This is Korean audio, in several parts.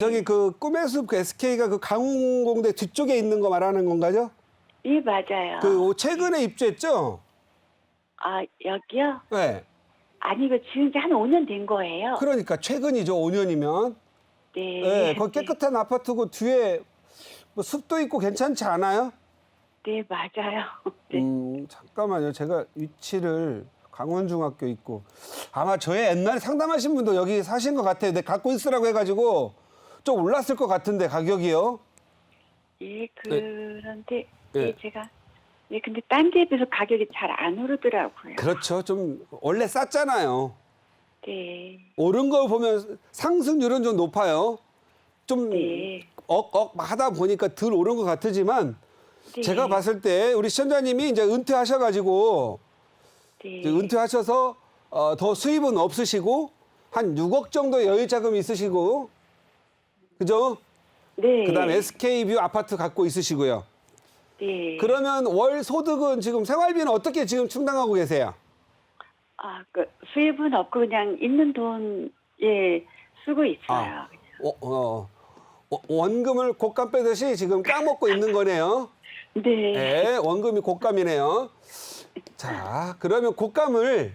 저기 그 꿈의 숲 SK가 그 강웅공대 뒤쪽에 있는 거 말하는 건가요? 예, 맞아요. 그 최근에 입주했죠? 아, 여기요? 네. 아니, 이거 지은 지 한 5년 된 거예요. 그러니까 최근이죠. 5년이면. 네. 네. 거기 깨끗한 아파트고 뒤에 뭐 숲도 있고 괜찮지 않아요? 네, 맞아요. 네. 음, 잠깐만요. 제가 위치를 강원중학교 있고 아마 저의 옛날에 상담하신 분도 여기 사신 것 같아요. 근데 갖고 있으라고 해가지고 좀 올랐을 것 같은데 가격이요. 예, 그런데 네. 예, 제가 예, 근데 딴 데에 비해서 가격이 잘 안 오르더라고요. 그렇죠. 좀 원래 쌌잖아요. 네. 오른 걸 보면 상승률은 좀 높아요. 좀 네. 억억 하다 보니까 덜 오른 것 같지만 네. 제가 봤을 때 우리 시청자님이 이제 은퇴하셔가지고 네. 이제 은퇴하셔서 어, 더 수입은 없으시고 한 6억 정도 여유 자금 있으시고 그죠? 네. 그다음에 SK뷰 아파트 갖고 있으시고요. 네. 그러면 월 소득은 지금 생활비는 어떻게 지금 충당하고 계세요? 아, 그 수입은 없고 그냥 있는 돈 예, 쓰고 있어요. 아. 어, 어, 어, 원금을 곶감 빼듯이 지금 까먹고 있는 거네요. 네. 네, 원금이 곶감이네요. 자, 그러면 곶감을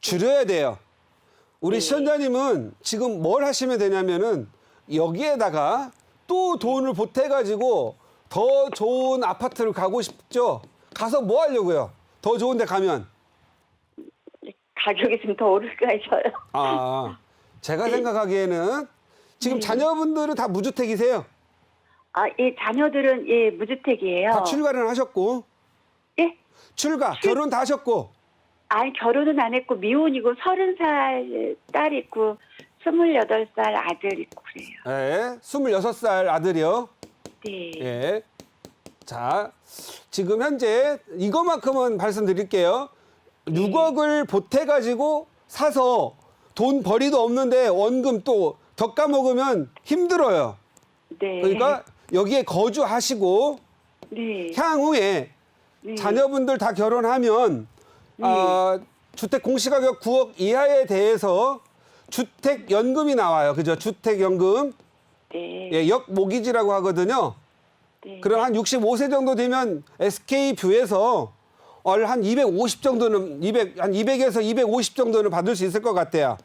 줄여야 돼요. 우리 네. 시청자님은 지금 뭘 하시면 되냐면은 여기에다가 또 돈을 보태가지고 더 좋은 아파트를 가고 싶죠? 가서 뭐 하려고요? 더 좋은 데 가면. 가격이 좀 더 오를까 해서요. 아, 제가 네. 생각하기에는 지금 자녀분들은 다 무주택이세요? 아, 예, 자녀들은 예, 무주택이에요. 다 출가는 하셨고, 예? 출가, 결혼 다 하셨고, 아니 결혼은 안 했고 미혼이고 서른 살 딸 있고 스물여덟 살 아들 있고 그래요. 예, 26살 아들이요. 네. 예. 자, 지금 현재 이거만큼은 말씀드릴게요. 6억을 보태가지고 사서 돈 벌이도 없는데 원금 또더 까먹으면 힘들어요. 네. 그러니까 여기에 거주하시고 네. 향후에 네. 자녀분들 다 결혼하면 아, 주택 공시가격 9억 이하에 대해서 주택연금이 나와요. 그죠? 주택연금. 네. 예, 역모기지라고 하거든요. 네. 그럼 한 65세 정도 되면 SK 뷰에서 월한250 정도는 200, 한 200에서 250 정도는 받을 수 있을 것 같아요.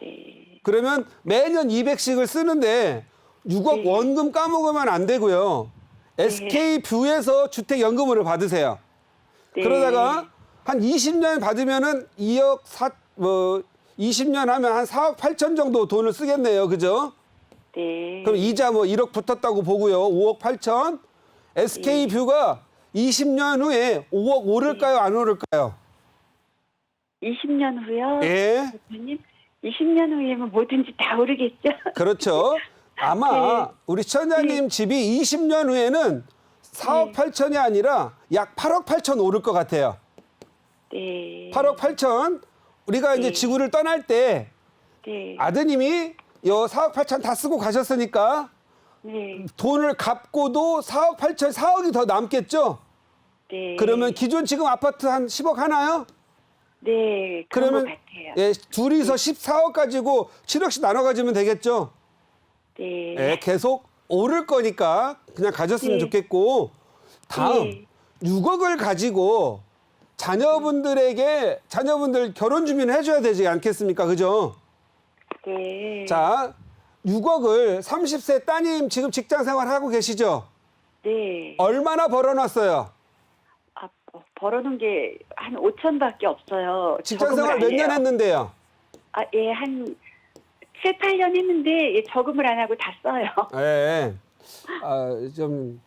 네. 그러면 매년 200씩을 쓰는데 6억 네. 원금 까먹으면 안 되고요. SK 뷰에서 주택연금을 받으세요. 네. 그러다가 한 20년 받으면은 2억 4, 뭐 20년 하면 한 4억 8천 정도 돈을 쓰겠네요. 그죠? 네. 그럼 이자 뭐 1억 붙었다고 보고요. 5억 8천. SK 뷰가 20년 후에 5억 오를까요? 안 오를까요? 20년 후요. 예. 대표님 20년 후에는 뭐든지 다 오르겠죠. 그렇죠. 아마 네. 우리 시청자님 집이 20년 후에는 4억 8천이 아니라 약 8억 8천 오를 것 같아요. 네. 8억 8천. 우리가 이제 네. 지구를 떠날 때 네. 아드님이 요 4억 8천 다 쓰고 가셨으니까 네. 돈을 갚고도 4억 8천, 4억이 더 남겠죠? 네. 그러면 기존 지금 아파트 한 10억 하나요? 네. 그런 그러면 같아요. 예, 둘이서 14억 가지고 7억씩 나눠 가지면 되겠죠? 네. 예, 계속 오를 거니까 그냥 가졌으면 네. 좋겠고 다음 네. 6억을 가지고 자녀분들에게 자녀분들 결혼 준비는 해줘야 되지 않겠습니까? 그죠? 네. 자, 6억을 30세 따님 지금 직장 생활 하고 계시죠? 네. 얼마나 벌어놨어요? 아, 뭐, 벌어놓은 게 한 5천밖에 없어요. 직장 적응을 생활 안 몇 년 해요. 했는데요? 아, 예, 한 7, 8년 했는데 예, 적응을 안 하고 다 써요. 예. 아, 좀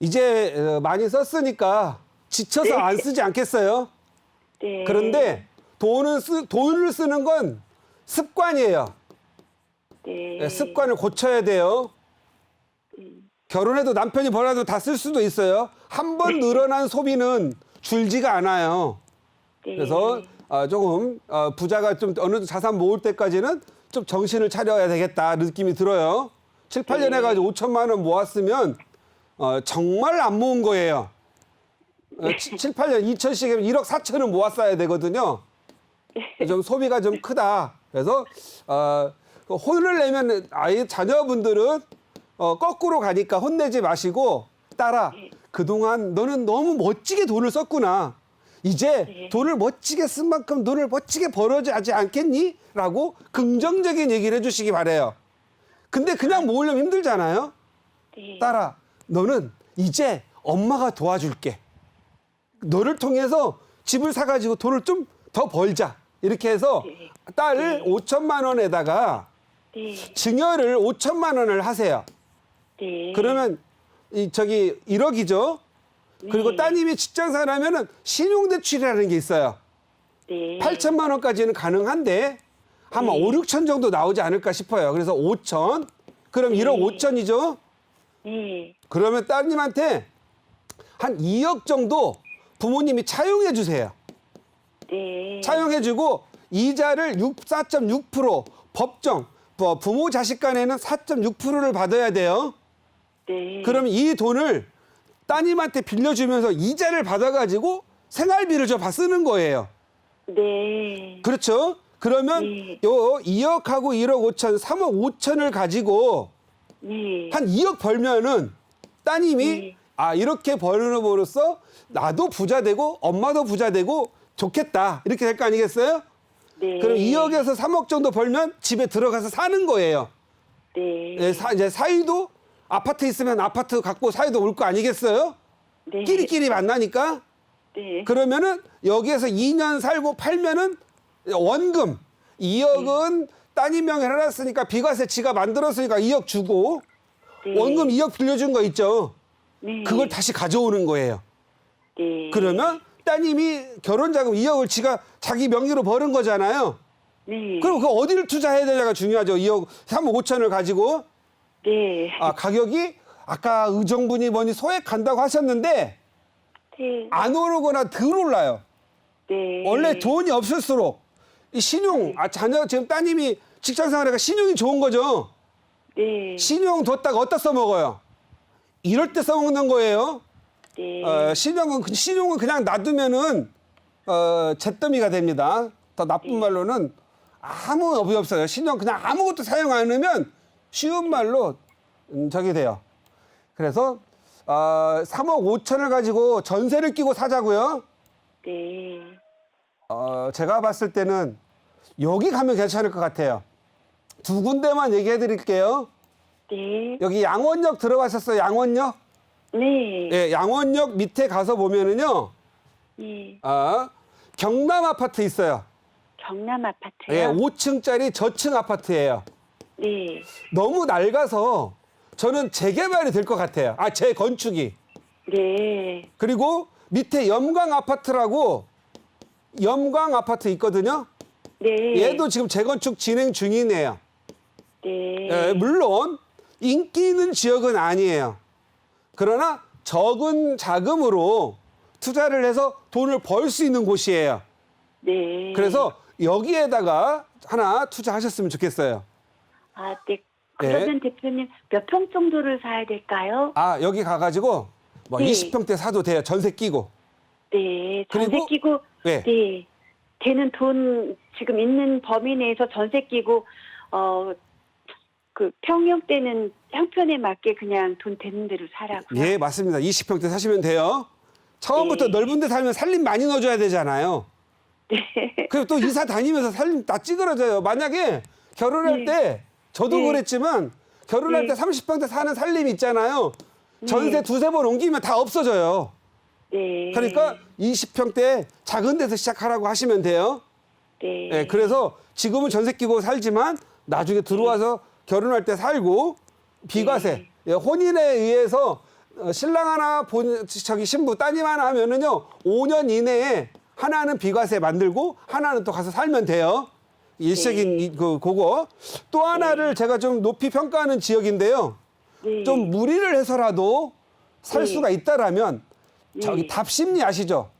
이제 어, 많이 썼으니까 지쳐서 네. 안 쓰지 않겠어요? 네. 그런데 돈은 쓰, 돈을 쓰는 건 습관이에요. 네. 예, 습관을 고쳐야 돼요. 결혼해도 남편이 벌어도 다 쓸 수도 있어요. 한 번 늘어난 소비는 줄지가 않아요. 네. 그래서 아, 조금 어, 부자가 좀 어느 정도 자산 모을 때까지는 좀 정신을 차려야 되겠다 느낌이 들어요. 7, 8년 네. 해가지고 5천만 원 모았으면 어, 정말 안 모은 거예요. 어, 7, 8년 2천씩이면 1억 4천은 모았어야 되거든요. 좀 소비가 좀 크다. 그래서 어, 그 혼을 내면 아이 자녀분들은 어, 거꾸로 가니까 혼내지 마시고 딸아 네. 그동안 너는 너무 멋지게 돈을 썼구나. 이제 네. 돈을 멋지게 쓴 만큼 돈을 멋지게 벌어야 하지 않겠니? 라고 긍정적인 얘기를 해주시기 바래요. 근데 그냥 모으려면 힘들잖아요. 네. 딸아, 너는 이제 엄마가 도와줄게. 너를 통해서 집을 사가지고 돈을 좀 더 벌자. 이렇게 해서 네. 딸을 네. 5천만 원에다가 네. 증여를 5천만 원을 하세요. 네. 그러면 이 저기 1억이죠. 그리고 네. 따님이 직장생활하면은 신용대출이라는 게 있어요. 네. 8천만 원까지는 가능한데 아마 네. 5, 6천 정도 나오지 않을까 싶어요. 그래서 5천. 그럼 1억 네. 5천이죠. 네. 그러면 따님한테 한 2억 정도 부모님이 차용해 주세요. 네. 차용해 주고 이자를 6, 4.6% 법정 뭐 부모 자식 간에는 4.6%를 받아야 돼요. 네. 그러면 이 돈을 따님한테 빌려주면서 이자를 받아가지고 생활비를 저 쓰는 거예요. 네. 그렇죠? 그러면 네. 요 2억하고 1억 5천, 3억 5천을 가지고 네. 한 2억 벌면은 따님이 네. 아 이렇게 벌음으로써 나도 부자 되고 엄마도 부자 되고 좋겠다 이렇게 될 거 아니겠어요? 네. 그럼 2억에서 3억 정도 벌면 집에 들어가서 사는 거예요. 네. 예, 사, 이제 사이도 아파트 있으면 아파트 갖고 사이도 올 거 아니겠어요? 네. 끼리끼리 만나니까 네. 그러면은 여기에서 2년 살고 팔면은 원금 2억은 따님 명에 해놨으니까 비과세 지가 만들었으니까 2억 주고 네. 원금 2억 빌려준 거 있죠. 네. 그걸 다시 가져오는 거예요. 네. 그러면 따님이 결혼 자금 2억을 지가 자기 명의로 버는 거잖아요. 네. 그럼 그 어디를 투자해야 되냐가 중요하죠. 2억 3억 5천을 가지고 네. 아, 가격이 아까 의정분이 뭐니 소액 간다고 하셨는데 네. 안 오르거나 덜 올라요. 네. 원래 돈이 없을수록 이 신용 아 자녀 지금 따님이 직장 생활하니까 신용이 좋은 거죠. 네. 신용 뒀다가 어디다 써먹어요? 이럴 때 써먹는 거예요. 네. 어, 신용은 그- 신용은 그냥 놔두면은 어, 잿더미가 됩니다. 더 나쁜 말로는 아무 업이 없어요. 신용 그냥 아무것도 사용 안 하면 쉬운 말로 음, 저기 돼요. 그래서 어, 3억 5천을 가지고 전세를 끼고 사자고요. 네. 어, 제가 봤을 때는 여기 가면 괜찮을 것 같아요. 두 군데만 얘기해 드릴게요. 네. 여기 양원역 들어가셨어요? 양원역? 네. 예, 양원역 밑에 가서 보면은요. 네. 아, 경남 아파트 있어요. 경남 아파트요? 예, 5층짜리 저층 아파트예요. 네. 너무 낡아서 저는 재개발이 될 것 같아요. 아, 재건축이. 네. 그리고 밑에 염광 아파트라고 염광 아파트 있거든요. 네. 얘도 지금 재건축 진행 중이네요. 네. 예, 물론 인기 있는 지역은 아니에요. 그러나 적은 자금으로 투자를 해서 돈을 벌 수 있는 곳이에요. 네. 그래서 여기에다가 하나 투자하셨으면 좋겠어요. 아, 네. 그러면 대표님 몇 평 정도를 사야 될까요? 아, 여기 가가지고 뭐 네. 20평대 사도 돼요. 전세 끼고. 네. 전세 그리고- 끼고 네. 네. 되는 돈 지금 있는 범위 내에서 전세 끼고 어 그 평형대는 형편에 맞게 그냥 돈 되는 대로 사라고요. 예, 맞습니다. 20평대 사시면 돼요. 처음부터 네. 넓은 데 살면 살림 많이 넣어줘야 되잖아요. 네. 그리고 또 이사 다니면서 살림 다 찌그러져요. 만약에 네. 결혼할 때 저도 네. 그랬지만 결혼할 네. 때 30평대 사는 살림 있잖아요. 전세 네. 두세 번 옮기면 다 없어져요. 네. 그러니까 20평대 작은 데서 시작하라고 하시면 돼요. 네. 예, 그래서 지금은 전세 끼고 살지만 나중에 들어와서 결혼할 때 살고 비과세, 네. 예, 혼인에 의해서 어, 신랑 하나 본 저기 신부 따님 하나 하면은요 5년 이내에 하나는 비과세 만들고 하나는 또 가서 살면 돼요. 일시적인 네. 이- 그 그거 또 하나를 제가 좀 높이 평가하는 지역인데요. 네. 좀 무리를 해서라도 살 네. 수가 있다라면 저기 네. 답심리 아시죠?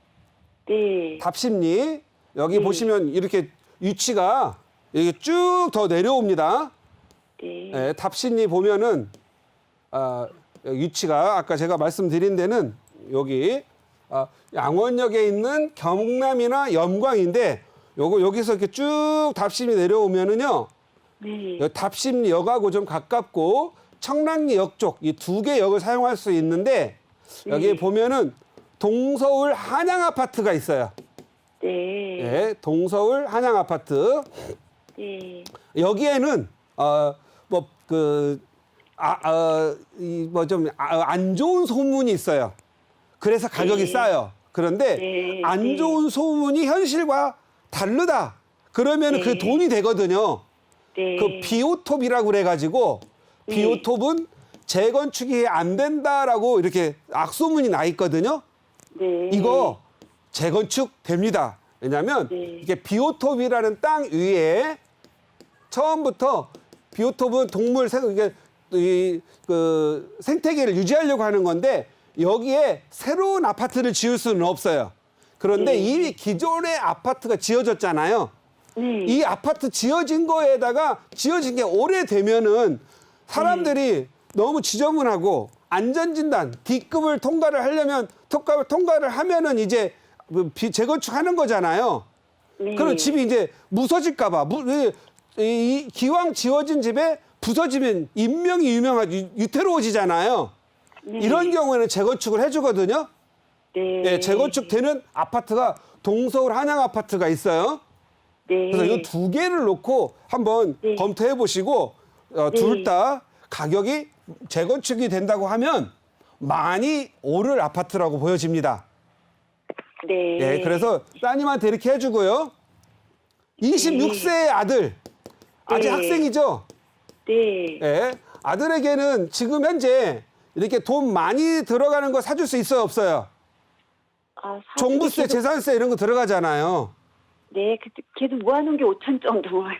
네. 답심리 여기 네. 보시면 이렇게 위치가 이게 쭉 더 내려옵니다. 네. 예, 답심리 보면은 아, 여기 위치가 아까 제가 말씀드린 데는 여기 아, 양원역에 있는 경남이나 염광인데 요거 여기서 이렇게 쭉 답심이 내려오면은요 네. 여- 답심 역하고 좀 가깝고 청량리역 쪽 이 두 개 역을 사용할 수 있는데 여기에 네. 보면은 동서울 한양 아파트가 있어요. 네. 예, 동서울 한양 아파트. 네. 여기에는 어 뭐 그 아, 어, 이뭐 좀 안 좋은 소문이 있어요. 그래서 가격이 네. 싸요. 그런데 네, 안 네. 좋은 소문이 현실과 다르다. 그러면 그 네. 돈이 되거든요. 네. 그 비오톱이라고 그래가지고 네. 비오톱은 재건축이 안 된다라고 이렇게 악소문이 나 있거든요. 네. 이거 재건축 됩니다. 왜냐하면 네. 이게 비오톱이라는 땅 위에 처음부터 비오톱은 동물 생 이게 이 그 생태계를 유지하려고 하는 건데 여기에 새로운 아파트를 지을 수는 없어요. 그런데 네. 이미 기존의 아파트가 지어졌잖아요. 네. 이 아파트 지어진 거에다가 지어진 게 오래되면은 사람들이 너무 지저분하고 안전진단 D급을 통과를 하려면 통과를 통과를 하면은 이제 그 비- 재건축하는 거잖아요. 네. 그럼 집이 이제 무서질까봐 무, 이, 이 기왕 지어진 집에 부서지면 인명이 유명한 유- 유태로워지잖아요. 네. 이런 경우에는 재건축을 해주거든요. 네. 예, 재건축되는 아파트가 동서울 한양 아파트가 있어요. 네. 그래서 이 두 개를 놓고 한번 네. 검토해 보시고 어, 네. 둘 다 가격이 재건축이 된다고 하면 많이 오를 아파트라고 보여집니다. 네. 예, 그래서 따님한테 이렇게 해주고요. 26세의 아들 아직 네. 학생이죠. 네. 예, 아들에게는 지금 현재 이렇게 돈 많이 들어가는 거 사줄 수 있어요, 없어요? 아, 종부세, 계속- 재산세 이런 거 들어가잖아요. 네, 그- 계속 모아놓은 게 5천 정도 모아요.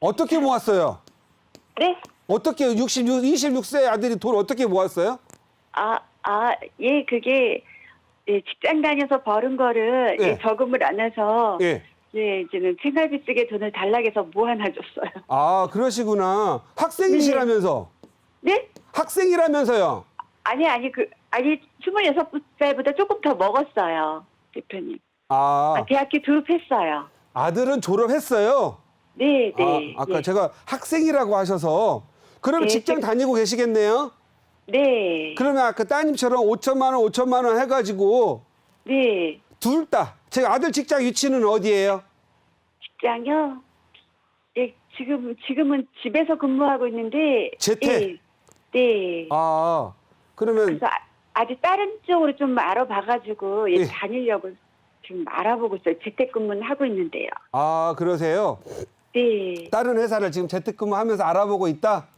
어떻게 모았어요? 네? 어떻게 66, 26세 아들이 돈 어떻게 모았어요? 아, 아, 예, 그게 예, 직장 다녀서 벌은 거를 예. 예, 저금을 안 해서 예. 예, 이제는 생활비 쓰게 돈을 달라해서 모아놔줬어요. 아, 그러시구나. 학생이시라면서. 네? 학생이라면서요. 아니, 아니, 그, 아니, 26살보다 조금 더 먹었어요, 대표님. 아, 아, 대학교 졸업했어요. 아들은 졸업했어요. 네, 네. 아, 아까 예. 제가 학생이라고 하셔서. 그러면 네, 직장 제- 다니고 계시겠네요? 네. 그러면 아까 따님처럼 5천만 원, 5천만 원 해가지고 네. 둘 다. 제가 아들 직장 위치는 어디예요? 직장요? 예, 지금, 지금은 집에서 근무하고 있는데. 재택? 예, 네. 아, 그러면 그래서 아- 아직 다른 쪽으로 좀 알아봐가지고 예, 예. 다니려고 지금 알아보고 있어요. 재택근무는 하고 있는데요. 아, 그러세요? 네, 다른 회사를 지금 재택근무하면서 알아보고 있다?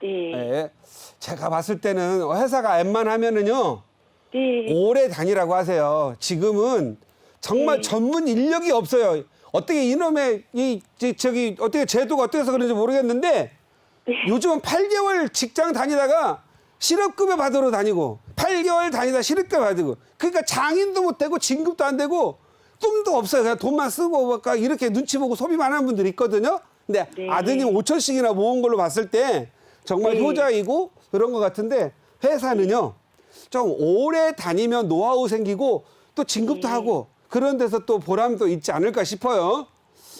네, 네. 제가 봤을 때는 회사가 웬만 하면은요. 네, 오래 다니라고 하세요. 지금은 정말 네. 전문 인력이 없어요. 어떻게 이놈의 이 저- 저기 어떻게 제도가 어떻게 해서 그런지 모르겠는데 네. 요즘은 8개월 직장 다니다가 실업급여 받으러 다니고 8개월 다니다 실업급여 받고 그러니까 장인도 못 되고 진급도 안 되고 꿈도 없어요. 그냥 돈만 쓰고 뭔가 이렇게 눈치 보고 소비만 하는 분들이 있거든요. 근데 네. 아드님 5천씩이나 모은 걸로 봤을 때 정말 네. 효자이고 그런 것 같은데 회사는요. 좀 오래 다니면 노하우 생기고 또 진급도 네. 하고 그런 데서 또 보람도 있지 않을까 싶어요.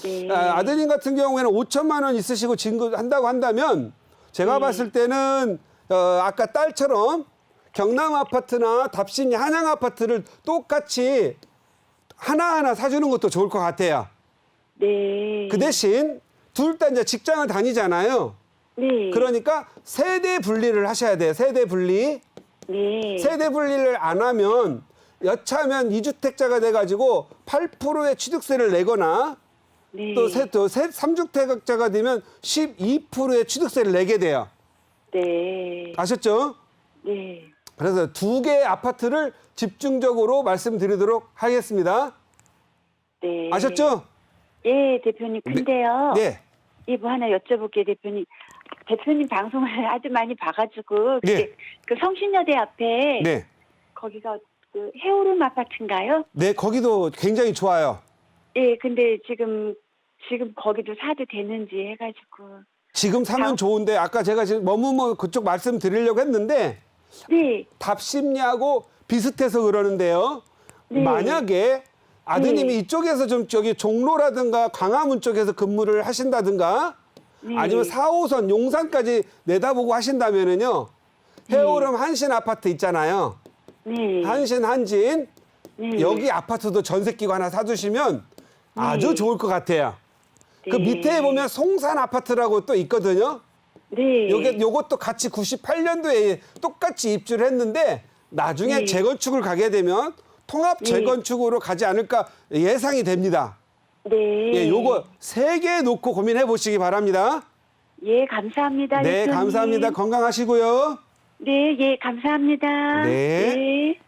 네. 아, 아드님 같은 경우에는 5천만 원 있으시고 진급한다고 한다면 제가 네. 봤을 때는 어, 아까 딸처럼 경남 아파트나 답신 한양 아파트를 똑같이 하나하나 사주는 것도 좋을 것 같아요. 네. 그 대신 둘 다 이제 직장을 다니잖아요. 네. 그러니까 세대 분리를 하셔야 돼요. 세대 분리. 네. 세대 분리를 안 하면 여차하면 이주택자가 돼가지고 8%의 취득세를 내거나 네. 또 세, 또 세, 3주택자가 되면 12%의 취득세를 내게 돼요. 네. 아셨죠? 네. 그래서 두 개의 아파트를 집중적으로 말씀드리도록 하겠습니다. 네. 아셨죠? 예, 대표님. 근데요. 네. 이뭐 하나 여쭤볼게요, 대표님. 대표님 방송을 아주 많이 봐가지고 그게 네. 그 성신여대 앞에 네. 거기가 그 해오름 아파트인가요? 네, 거기도 굉장히 좋아요. 예, 근데 지금 지금 거기도 사도 되는지 해가지고 지금 사면 다- 좋은데 아까 제가 지금 머무머 그쪽 말씀 드리려고 했는데 네, 답심리하고 비슷해서 그러는데요. 네. 만약에 아드님이 네. 이쪽에서 좀 저기 종로라든가 광화문 쪽에서 근무를 하신다든가 네. 아니면 4호선 용산까지 내다보고 하신다면은요. 해오름 한신 아파트 있잖아요. 네. 한신 한진 네. 여기 아파트도 전세 끼고 하나 사두시면 아주 네. 좋을 것 같아요. 그 네. 밑에 보면 송산 아파트라고 또 있거든요. 네. 요게 요것도 같이 98년도에 똑같이 입주를 했는데 나중에 네. 재건축을 가게 되면 통합 네. 재건축으로 가지 않을까 예상이 됩니다. 네. 예, 요거 세 개 놓고 고민해 보시기 바랍니다. 예, 감사합니다. 네, 대표님. 감사합니다. 건강하시고요. 네, 예, 감사합니다. 네. 네.